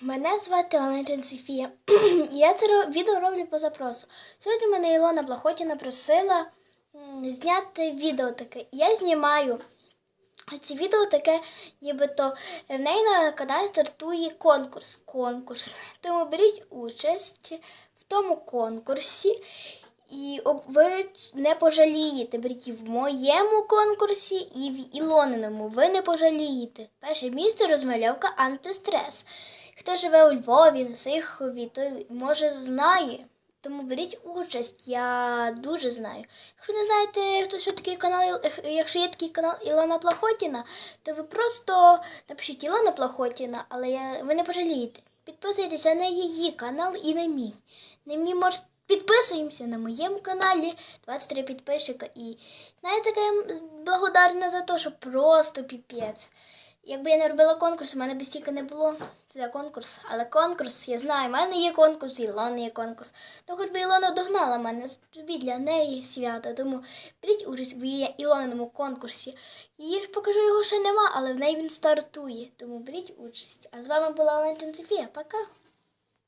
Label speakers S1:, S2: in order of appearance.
S1: Мене звати Валентин Софія. Я це відео роблю по запросу. Сьогодні мене Ілона Блахотіна просила зняти відео таке. Я знімаю. Це відео таке, нібито в неї на каналі стартує конкурс. Конкурс. Тому беріть участь в тому конкурсі. І ви не пожалієте. Беріть і в моєму конкурсі, і в Ілониному. Ви не пожалієте. Перше місце розмальовка антистрес. Хто живе у Львові, Сихові, той може знає. Тому беріть участь, я дуже знаю. Якщо не знаєте, хто що такий канал, якщо є такий канал Ілона Плахотіна, то ви просто напишіть Ілона Плахотіна, але я, ви не пожалієте. Підписуйтеся на її канал і на мій. На мій може підписуємося на моєму каналі 23 підписчика. І знаєте, я благодарна за те, що просто піпець. Якби я не робила конкурс, у мене б стільки не було. Це конкурс. Але конкурс, я знаю, в мене є конкурс, і Ілони є конкурс. То хоч би Ілона догнала мене, тобі для неї свято. Тому беріть участь в її Ілониному конкурсі. Її ж покажу, його ще нема, але в неї він стартує. Тому беріть участь. А з вами була Оленчен Софія. Пока!